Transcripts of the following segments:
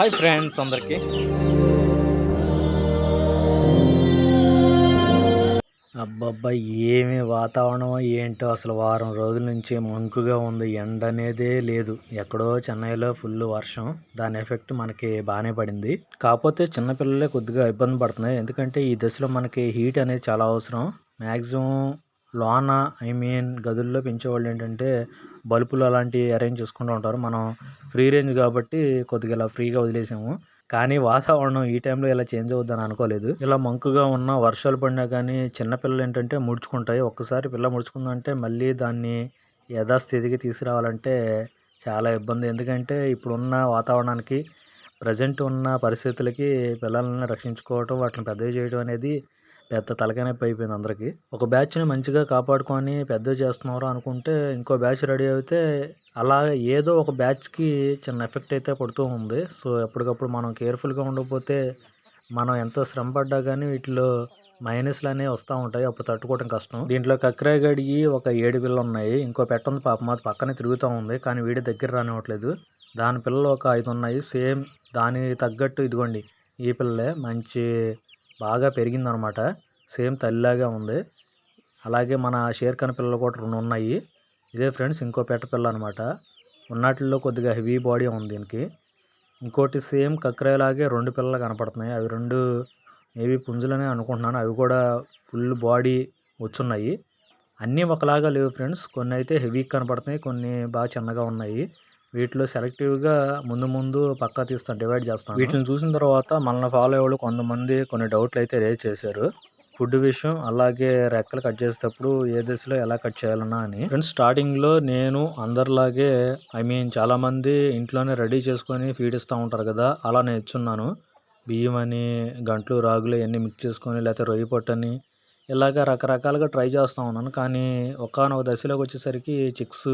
Hi friends అందరికీ. అబ్బబ్బా ఏమి వాతావరణం ఏంటో అసలు వారం రోజుల నుంచి మంకుగా ఉంది. ఎండ అనేదే లేదు. ఎక్కడో చెన్నైలో ఫుల్ వర్షం. దాని ఎఫెక్ట్ మనకి బాగానే పడింది. కాకపోతే చిన్నపిల్లలే కొద్దిగా ఇబ్బంది పడుతున్నాయి. ఎందుకంటే ఈ దశలో మనకి హీట్ అనేది చాలా అవసరం. మ్యాక్సిమం లోన ఐ మీన్ గదుల్లో పెంచేవాళ్ళు ఏంటంటే బల్బులు అలాంటివి అరేంజ్ చేసుకుంటూ ఉంటారు. మనం ఫ్రీ రేంజ్ కాబట్టి కొద్దిగా ఇలా ఫ్రీగా వదిలేసాము. కానీ వాతావరణం ఈ టైంలో ఇలా చేంజ్ అవుద్దని అనుకోలేదు. ఇలా మంకుగా ఉన్న వర్షాలు పడినా కానీ చిన్నపిల్లలు ఏంటంటే ముడుచుకుంటాయి. ఒక్కసారి పిల్ల ముడుచుకుందంటే మళ్ళీ దాన్ని యథాస్థితికి తీసుకురావాలంటే చాలా ఇబ్బంది. ఎందుకంటే ఇప్పుడున్న వాతావరణానికి ప్రజెంట్ ఉన్న పరిస్థితులకి పిల్లల్ని రక్షించుకోవటం వాటిని పెద్దవి చేయడం అనేది పెద్ద తలకానొప్పి అయిపోయింది అందరికీ. ఒక బ్యాచ్ని మంచిగా కాపాడుకొని పెద్దవి చేస్తున్నారు అనుకుంటే ఇంకో బ్యాచ్ రెడీ అయితే అలా ఏదో ఒక బ్యాచ్కి చిన్న ఎఫెక్ట్ అయితే పడుతూ ఉంది. సో ఎప్పటికప్పుడు మనం కేర్ఫుల్గా ఉండకపోతే మనం ఎంత శ్రమ పడ్డా కానీ వీటిలో మైనస్లు అనేవి వస్తూ ఉంటాయి. అప్పుడు తట్టుకోవడం కష్టం. దీంట్లో కక్రాయ గడిగి ఒక ఏడు పిల్లలు ఉన్నాయి ఇంకో పెట్ట ఉంది పాప మాది పక్కనే తిరుగుతూ ఉంది. కానీ వీడి దగ్గర రానివ్వట్లేదు. దాని పిల్లలు ఒక ఐదు ఉన్నాయి సేమ్ దానికి తగ్గట్టు ఇదిగోండి ఈ పిల్లలే మంచి బాగా పెరిగిందనమాట. సేమ్ తల్లిలాగే ఉంది. అలాగే మన షేర్ఖాన్ పిల్లలు కూడా రెండు ఉన్నాయి. ఇదే ఫ్రెండ్స్ ఇంకో పెట్ట పిల్ల అనమాట ఉన్నట్లో కొద్దిగా హెవీ బాడీ ఉంది దీనికి. ఇంకోటి సేమ్ కక్రేలాగే రెండు పిల్లలు కనపడుతున్నాయి. అవి రెండు మేబీ పుంజులనే అనుకుంటున్నాను. అవి కూడా ఫుల్ బాడీ వచ్చున్నాయి. అన్నీ ఒకలాగా లేవు ఫ్రెండ్స్. కొన్ని అయితే హెవీ కనపడుతున్నాయి. కొన్ని బాగా చిన్నగా ఉన్నాయి. వీటిలో సెలెక్టివ్గా ముందు ముందు పక్కా తీస్తాను డివైడ్ చేస్తాను. వీటిని చూసిన తర్వాత మనల్ని ఫాలో అయ్యేవాళ్ళు కొంతమంది కొన్ని డౌట్లు అయితే రేజ్ చేశారు. ఫుడ్ విషయం అలాగే రెక్కలు కట్ చేసేటప్పుడు ఏ దశలో ఎలా కట్ చేయాలన్నా అని. ఫ్రెండ్స్ స్టార్టింగ్లో నేను అందరిలాగే ఐ మీన్ చాలామంది ఇంట్లోనే రెడీ చేసుకొని ఫీడ్ ఇస్తూ ఉంటారు కదా అలా నేర్చున్నాను. బియ్యం అని గంట్లు రాగులు ఇవన్నీ మిక్స్ చేసుకొని లేకపోతే రొయ్యి పొట్టని ఇలాగ రకరకాలుగా ట్రై చేస్తూ ఉన్నాను. కానీ ఒకనొక దశలోకి వచ్చేసరికి చిక్స్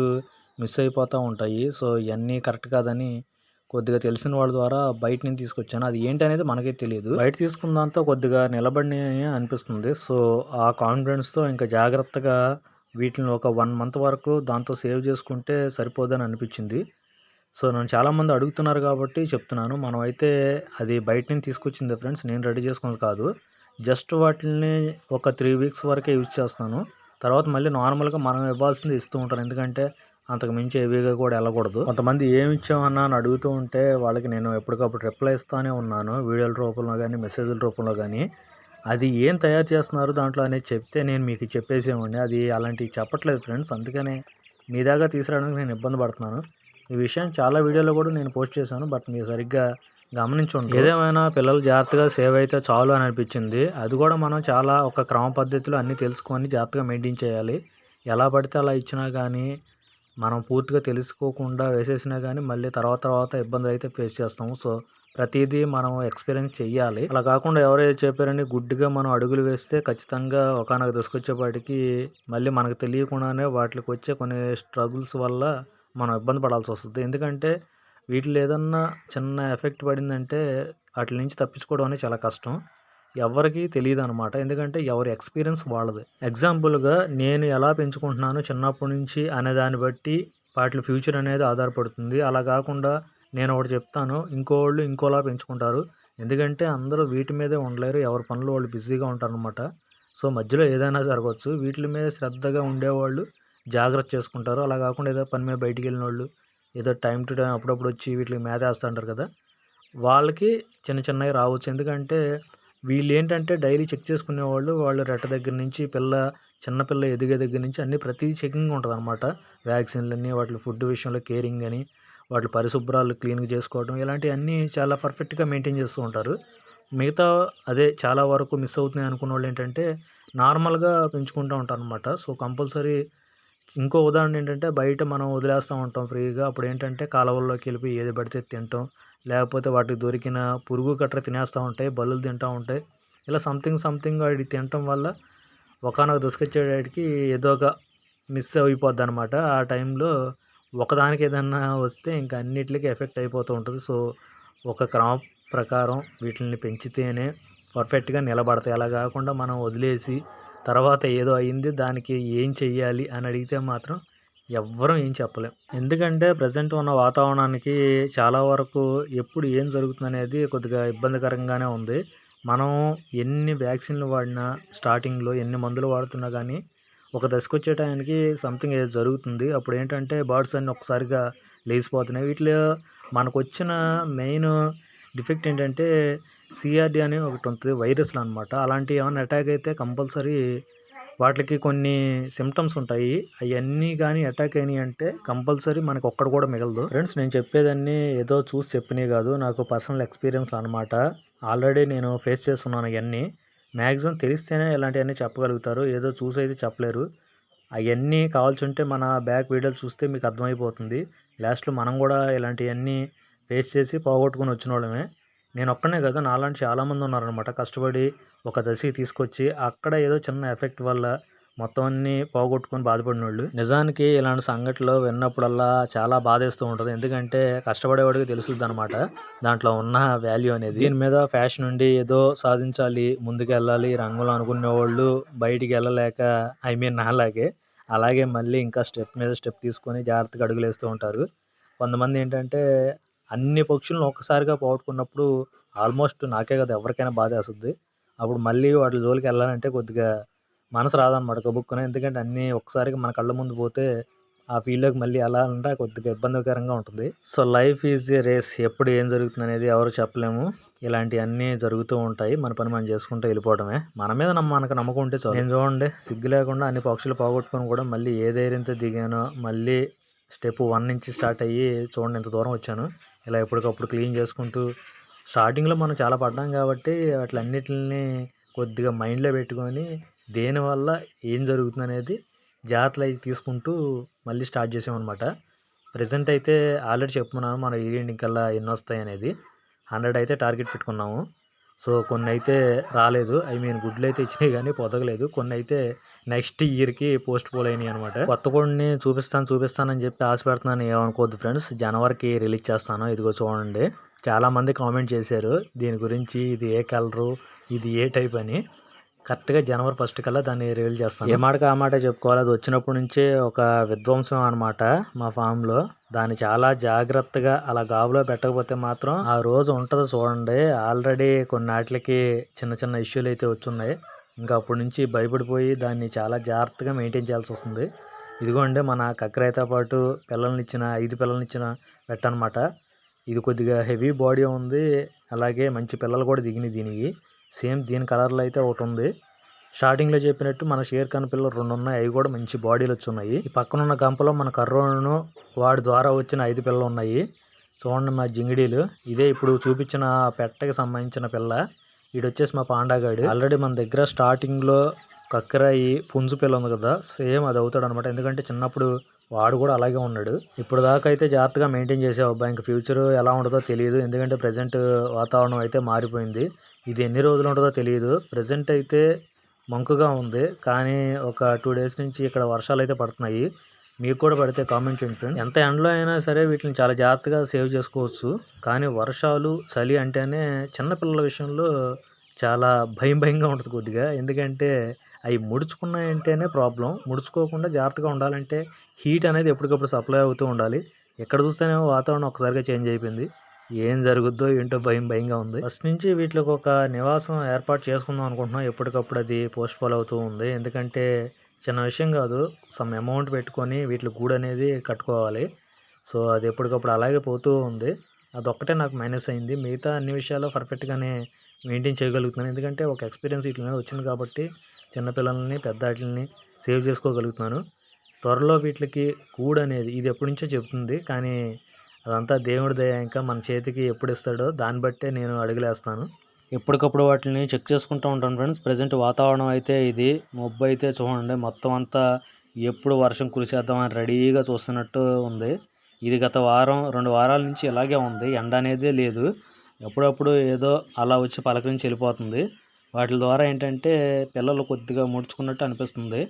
మిస్ అయిపోతూ ఉంటాయి. సో ఇవన్నీ కరెక్ట్ కాదని కొద్దిగా తెలిసిన వాళ్ళ ద్వారా బయట నుంచి తీసుకొచ్చాను. అది ఏంటి అనేది మనకే తెలియదు. బయట తీసుకున్న దాంతో కొద్దిగా నిలబడి అనిపిస్తుంది. సో ఆ కాన్ఫిడెన్స్తో ఇంకా జాగ్రత్తగా వీటిని ఒక వన్ మంత్ వరకు దాంతో సేవ్ చేసుకుంటే సరిపోదని అనిపించింది. సో నన్ను చాలామంది అడుగుతున్నారు కాబట్టి చెప్తున్నాను. మనం అయితే అది బయట నుంచి తీసుకొచ్చింది ఫ్రెండ్స్. నేను రెడీ చేసుకున్నది కాదు. జస్ట్ వాటిని ఒక త్రీ వీక్స్ వరకే యూజ్ చేస్తాను తర్వాత మళ్ళీ నార్మల్గా మనం ఇవ్వాల్సింది ఇస్తూ ఉంటాను. ఎందుకంటే అంతకు మించి హెవీగా కూడా వెళ్ళకూడదు. కొంతమంది ఏమి ఇచ్చామన్నా అని అడుగుతూ ఉంటే వాళ్ళకి నేను ఎప్పటికప్పుడు రిప్లై ఇస్తూనే ఉన్నాను. వీడియోల రూపంలో కానీ మెసేజ్ల రూపంలో కానీ అది ఏం తయారు చేస్తున్నారు దాంట్లో అనేది చెప్తే నేను మీకు చెప్పేసేవాడిని. అది అలాంటివి చెప్పట్లేదు ఫ్రెండ్స్. అందుకనే మీ దాకా తీసుకురావడానికి నేను ఇబ్బంది పడుతున్నాను. ఈ విషయం చాలా వీడియోలో కూడా నేను పోస్ట్ చేశాను. బట్ మీరు సరిగ్గా గమనించండి ఏదేమైనా పిల్లలు జాగ్రత్తగా సేవ్ అయితే చాలు అని అనిపించింది. అది కూడా మనం చాలా ఒక క్రమ పద్ధతిలో అన్నీ తెలుసుకొని జాగ్రత్తగా మెయింటైన్ చేయాలి. ఎలా పడితే అలా ఇచ్చినా కానీ మనం పూర్తిగా తెలుసుకోకుండా వేసేసినా కానీ మళ్ళీ తర్వాత తర్వాత ఇబ్బందులు అయితే ఫేస్ చేస్తాము. సో ప్రతిదీ మనం ఎక్స్పీరియన్స్ చెయ్యాలి. అలా కాకుండా ఎవరైతే చెప్పారని గుడ్డిగా మనం అడుగులు వేస్తే ఖచ్చితంగా ఒకనొక దృష్కొచ్చేపాటికి మళ్ళీ మనకు తెలియకుండానే వాటికి వచ్చే కొన్ని స్ట్రగుల్స్ వల్ల మనం ఇబ్బంది పడాల్సి వస్తుంది. ఎందుకంటే వీటిలో ఏదన్నా చిన్న ఎఫెక్ట్ పడిందంటే వాటి నుంచి తప్పించుకోవడం అనేది చాలా కష్టం. ఎవరికి తెలియదు అనమాట ఎందుకంటే ఎవరి ఎక్స్పీరియన్స్ వాళ్ళది. ఎగ్జాంపుల్గా నేను ఎలా పెంచుకుంటున్నాను చిన్నప్పటి నుంచి అనే దాన్ని బట్టి వాటి ఫ్యూచర్ అనేది ఆధారపడుతుంది. అలా కాకుండా నేను ఒకటి చెప్తాను ఇంకోళ్ళు ఇంకోలా పెంచుకుంటారు. ఎందుకంటే అందరూ వీటి మీదే ఉండలేరు ఎవరి పనులు వాళ్ళు బిజీగా ఉంటారనమాట సో మధ్యలో ఏదైనా జరగవచ్చు. వీటి మీద శ్రద్ధగా ఉండేవాళ్ళు జాగ్రత్త చేసుకుంటారు. అలా కాకుండా ఏదో పని మీద బయటికి వెళ్ళిన వాళ్ళు ఏదో టైం టు టైం అప్పుడప్పుడు వచ్చి వీటికి మేత వేస్తుంటారు కదా. వాళ్ళకి చిన్న చిన్నవి రావచ్చు. ఎందుకంటే వీళ్ళు ఏంటంటే డైలీ చెక్ చేసుకునేవాళ్ళు. వాళ్ళు రెట్ట దగ్గర నుంచి పిల్ల చిన్నపిల్ల ఎదిగే దగ్గర నుంచి అన్ని ప్రతి చెకింగ్ ఉంటుంది అనమాట వ్యాక్సిన్లని వాటి ఫుడ్ విషయంలో కేరింగ్ అని వాటి పరిశుభ్రాలు క్లీన్గా చేసుకోవడం ఇలాంటివన్నీ చాలా పర్ఫెక్ట్గా మెయింటైన్ చేస్తూ ఉంటారు. మిగతా అదే చాలా వరకు మిస్ అవుతున్నాయి అనుకున్న వాళ్ళు ఏంటంటే నార్మల్గా పెంచుకుంటూ ఉంటారు అనమాట సో కంపల్సరీ ఇంకో ఉదాహరణ ఏంటంటే బయట మనం వదిలేస్తూ ఉంటాం ఫ్రీగా. అప్పుడు ఏంటంటే కాలువల్లోకి వెళ్ళిపోయి ఏది పడితే తింటాం. లేకపోతే వాటికి దొరికిన పురుగు కట్ర తినేస్తూ ఉంటాయి బల్లులు తింటూ ఉంటాయి. ఇలా సంథింగ్ సంథింగ్ వాటి తినటం వల్ల ఒకనొక దృష్కొచ్చేటికి ఏదో ఒక మిస్ అయిపోద్ది అనమాట ఆ టైంలో ఒకదానికి ఏదన్నా వస్తే ఇంకా అన్నిటికీ ఎఫెక్ట్ అయిపోతూ ఉంటుంది. సో ఒక క్రమ ప్రకారం వీటిని పెంచితేనే పర్ఫెక్ట్గా నిలబడతాయి. అలా కాకుండా మనం వదిలేసి తర్వాత ఏదో అయింది దానికి ఏం చెయ్యాలి అని అడిగితే మాత్రం ఎవ్వరం ఏం చెప్పలేం. ఎందుకంటే ప్రజెంట్ ఉన్న వాతావరణానికి చాలా వరకు ఎప్పుడు ఏం జరుగుతుందనేది కొద్దిగా ఇబ్బందికరంగానే ఉంది. మనం ఎన్ని వ్యాక్సిన్లు వాడినా స్టార్టింగ్లో ఎన్ని మందులు వాడుతున్నా కానీ ఒక దశకు వచ్చే టైంకి సంథింగ్ ఏదో జరుగుతుంది. అప్పుడు ఏంటంటే బర్డ్స్ అన్నీ ఒకసారిగా లేచిపోతున్నాయి. వీటిలో మనకు వచ్చిన మెయిన్ డిఫెక్ట్ ఏంటంటే సిఆర్డి అని ఒకటి ఉంటుంది వైరస్లు అనమాట అలాంటివి ఏమైనా అటాక్ అయితే కంపల్సరీ వాటికి కొన్ని సిమ్టమ్స్ ఉంటాయి. అవన్నీ కానీ అటాక్ అయినాయి అంటే కంపల్సరీ మనకు ఒక్కడు కూడా మిగలదు. ఫ్రెండ్స్ నేను చెప్పేదాన్ని ఏదో చూసి చెప్పినవి కాదు. నాకు పర్సనల్ ఎక్స్పీరియన్స్ అనమాట ఆల్రెడీ నేను ఫేస్ చేస్తున్నాను అవన్నీ మ్యాక్సిమం తెలిస్తేనే ఇలాంటివన్నీ చెప్పగలుగుతారు. ఏదో చూసి అయితే చెప్పలేరు. అవన్నీ కావాల్సి ఉంటే మన బ్యాక్ వీడియోలు చూస్తే మీకు అర్థమైపోతుంది. లాస్ట్లో మనం కూడా ఇలాంటివన్నీ ఫేస్ చేసి పోగొట్టుకుని వచ్చిన వాళ్ళమే నేను ఒక్కనే కదా నాలాంటి చాలామంది ఉన్నారనమాట కష్టపడి ఒక దశకి తీసుకొచ్చి అక్కడ ఏదో చిన్న ఎఫెక్ట్ వల్ల మొత్తం అన్ని పోగొట్టుకొని బాధపడిన వాళ్ళు నిజానికి ఇలాంటి సంఘటనలు విన్నప్పుడల్లా చాలా బాధేస్తూ ఉంటుంది. ఎందుకంటే కష్టపడేవాడికి తెలుస్తుంది అనమాట దాంట్లో ఉన్న వాల్యూ అనేది. దీని మీద ఫ్యాషన్ ఉండి ఏదో సాధించాలి ముందుకు వెళ్ళాలి రంగులు అనుకునే వాళ్ళు బయటికి వెళ్ళలేక ఐ మీన్ నాలాగే అలాగే మళ్ళీ ఇంకా స్టెప్ మీద స్టెప్ తీసుకొని జాగ్రత్తగా అడుగులు వేస్తూ ఉంటారు. కొంతమంది ఏంటంటే అన్ని పక్షులను ఒక్కసారిగా పోగొట్టుకున్నప్పుడు ఆల్మోస్ట్ నాకే కదా ఎవరికైనా బాధేస్తుంది అప్పుడు మళ్ళీ వాటి జోలికి వెళ్ళాలంటే కొద్దిగా మనసు రాదనమాట గబుక్కున. ఎందుకంటే అన్నీ ఒకసారిగా మన కళ్ళ ముందు పోతే ఆ ఫీల్డ్లోకి మళ్ళీ వెళ్ళాలంటే కొద్దిగా ఇబ్బందికరంగా ఉంటుంది. So life is a race. ఎప్పుడు ఏం జరుగుతుంది అనేది ఎవరు చెప్పలేము. ఇలాంటివన్నీ జరుగుతూ ఉంటాయి. మన పని మనం చేసుకుంటూ వెళ్ళిపోవడమే. మన మీద నమ్మ మనకు నమ్మకం ఉంటే చాలు. నేను చూడండి సిగ్గు లేకుండా అన్ని పక్షులు పోగొట్టుకొని కూడా మళ్ళీ ఏ ధైర్యంతో దిగానో మళ్ళీ స్టెప్ వన్ నుంచి స్టార్ట్ అయ్యి చూడండి ఇంత దూరం వచ్చాను. ఇలా ఎప్పటికప్పుడు క్లీన్ చేసుకుంటూ స్టార్టింగ్లో మనం చాలా పడ్డాం కాబట్టి వాటిలన్నిటిని కొద్దిగా మైండ్లో పెట్టుకొని దేనివల్ల ఏం జరుగుతుంది అనేది జాగ్రత్తలు అవి తీసుకుంటూ మళ్ళీ స్టార్ట్ చేసామన్నమాట. ప్రజెంట్ అయితే ఆల్రెడీ చెప్పుకున్నాను మన ఈవెంటింగ్ కల్లా ఎన్ని వస్తాయి అనేది హండ్రెడ్ అయితే టార్గెట్ పెట్టుకున్నాము. సో కొన్ని అయితే రాలేదు. ఐ మీన్ గుడ్లు అయితే ఇచ్చినాయి కానీ పొదగలేదు. కొన్ని అయితే నెక్స్ట్ ఇయర్కి పోస్ట్ పోల్ అయినాయి అనమాట కొత్త కోడిని చూపిస్తాను చూపిస్తానని చెప్పి ఆశ పెడుతున్నాను. ఏమనుకోవద్దు ఫ్రెండ్స్. జనవరికి రిలీజ్ చేస్తాను. ఇదిగో చూడండి. చాలామంది కామెంట్ చేశారు. దీని గురించి ఇది ఏ కలరు? ఇది ఏ టైప్ అని. కరెక్ట్గా జనవరి ఫస్ట్ కల్లా దాన్ని రివీల్ చేస్తాను. ఏ మాటకు ఆ మాట చెప్పుకోవాలి? అది వచ్చినప్పటి నుంచే ఒక విధ్వంసం అనమాట మా ఫామ్లో. దాన్ని చాలా జాగ్రత్తగా అలా గాబులో పెట్టకపోతే మాత్రం ఆ రోజు ఉంటుంది చూడండి. ఆల్రెడీ కొన్నాటికి చిన్న చిన్న ఇష్యూలు అయితే వచ్చున్నాయి. ఇంకా అప్పటి నుంచి భయపడిపోయి దాన్ని చాలా జాగ్రత్తగా మెయింటైన్ చేయాల్సి వస్తుంది. ఇదిగోండి మన కక్కరైతో పాటు పిల్లల్ని ఇచ్చిన ఐదు పిల్లల్ని ఇచ్చిన పెట్టనమాట ఇది కొద్దిగా హెవీ బాడీ ఉంది. అలాగే మంచి పిల్లలు కూడా దిగినాయి దీనికి. సేమ్ దీని కలర్లో అయితే ఒకటి ఉంది. స్టార్టింగ్లో చెప్పినట్టు మన షేర్ కనిపిల్లలు పిల్లలు రెండు ఉన్నాయి. అవి కూడా మంచి బాడీలు వచ్చి ఉన్నాయి ఈ పక్కన ఉన్న గంపలో మన కర్రోను వాడి ద్వారా వచ్చిన ఐదు పిల్లలు ఉన్నాయి. చూడండి మా జింగిడీలు. ఇదే ఇప్పుడు చూపించిన పెట్టకి సంబంధించిన పిల్ల. ఈడొచ్చేసి వచ్చేసి మా పాండాగాడు. ఆల్రెడీ మన దగ్గర స్టార్టింగ్లో కక్కరాయి పుంజు పిల్ల ఉంది కదా సేమ్ అది అవుతాడు అనమాట ఎందుకంటే చిన్నప్పుడు వాడు కూడా అలాగే ఉన్నాడు. ఇప్పుడు దాకా అయితే జాగ్రత్తగా మెయింటైన్ చేసే అబ్బాయి ఇంకా ఫ్యూచర్ ఎలా ఉంటుందో తెలియదు ఎందుకంటే ప్రజెంట్ వాతావరణం అయితే మారిపోయింది. ఇది ఎన్ని రోజులు ఉంటుందో తెలియదు ప్రజెంట్ అయితే మంకుగా ఉంది. కానీ ఒక టూ డేస్ నుంచి ఇక్కడ వర్షాలు అయితే పడుతున్నాయి. మీకు కూడా పడితే కామెంట్ చేయండి ఫ్రెండ్స్ ఎంత ఎండలో అయినా సరే వీటిని చాలా జాగ్రత్తగా సేవ్ చేసుకోవచ్చు. కానీ వర్షాలు చలి అంటేనే చిన్నపిల్లల విషయంలో చాలా భయం భయంగా ఉంటుంది కొద్దిగా. ఎందుకంటే అవి ముడుచుకున్నాయంటేనే ప్రాబ్లం ముడుచుకోకుండా జాగ్రత్తగా ఉండాలంటే హీట్ అనేది ఎప్పటికప్పుడు సప్లై అవుతూ ఉండాలి. ఎక్కడ చూస్తేనేమో వాతావరణం ఒకసారిగా చేంజ్ అయిపోయింది. ఏం జరుగుద్దో ఏంటో భయం భయంగా ఉంది. ఫస్ట్ నుంచి వీటికి ఒక నివాసం ఏర్పాటు చేసుకుందాం అనుకుంటున్నాం. ఎప్పటికప్పుడు అది పోస్ట్ పోల్ అవుతూ ఉంది. ఎందుకంటే చిన్న విషయం కాదు సమ్ అమౌంట్ పెట్టుకొని వీటి గూడు అనేది కట్టుకోవాలి. సో అది ఎప్పటికప్పుడు అలాగే పోతూ ఉంది. అదొక్కటే నాకు మైనస్ అయింది. మిగతా అన్ని విషయాలు పర్ఫెక్ట్గానే మెయింటైన్ చేయగలుగుతున్నాను. ఎందుకంటే ఒక ఎక్స్పీరియన్స్ వీటి మీద వచ్చింది కాబట్టి చిన్నపిల్లల్ని పెద్ద వాటిని సేవ్ చేసుకోగలుగుతున్నాను. త్వరలో వీటికి గూడు అనేది ఇది ఎప్పటి నుంచో చెప్తుంది. కానీ అదంతా దేవుడి దయ ఇంకా మన చేతికి ఎప్పుడు ఇస్తాడో దాన్ని బట్టే నేను అడుగులేస్తాను. ఎప్పటికప్పుడు వాటిని చెక్ చేసుకుంటూ ఉంటాను ఫ్రెండ్స్. ప్రజెంట్ వాతావరణం అయితే ఇది. మబ్బు అయితే చూడండి మొత్తం అంతా ఎప్పుడు వర్షం కురిసేద్దామని రెడీగా చూస్తున్నట్టు ఉంది. ఇది గత వారం రెండు వారాల నుంచి ఇలాగే ఉంది. ఎండ అనేది లేదు. ఎప్పుడప్పుడు ఏదో అలా వచ్చి పలకరించి వెళ్ళిపోతుంది. వాటి ద్వారా ఏంటంటే పిల్లలు కొద్దిగా ముడుచుకున్నట్టు అనిపిస్తుంది.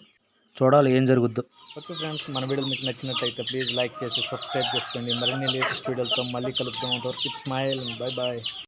చూడాలి ఏం జరుగుద్దో. ఓకే ఫ్రెండ్స్ మన వీడియో మీకు నచ్చినట్లయితే ప్లీజ్ లైక్ చేసి సబ్స్క్రైబ్ చేసుకోండి. మరిన్ని లేటెస్ట్ వీడియోలతో మళ్ళీ కలుపుతాం అంతవరకు స్మైల్ బాయ్ బాయ్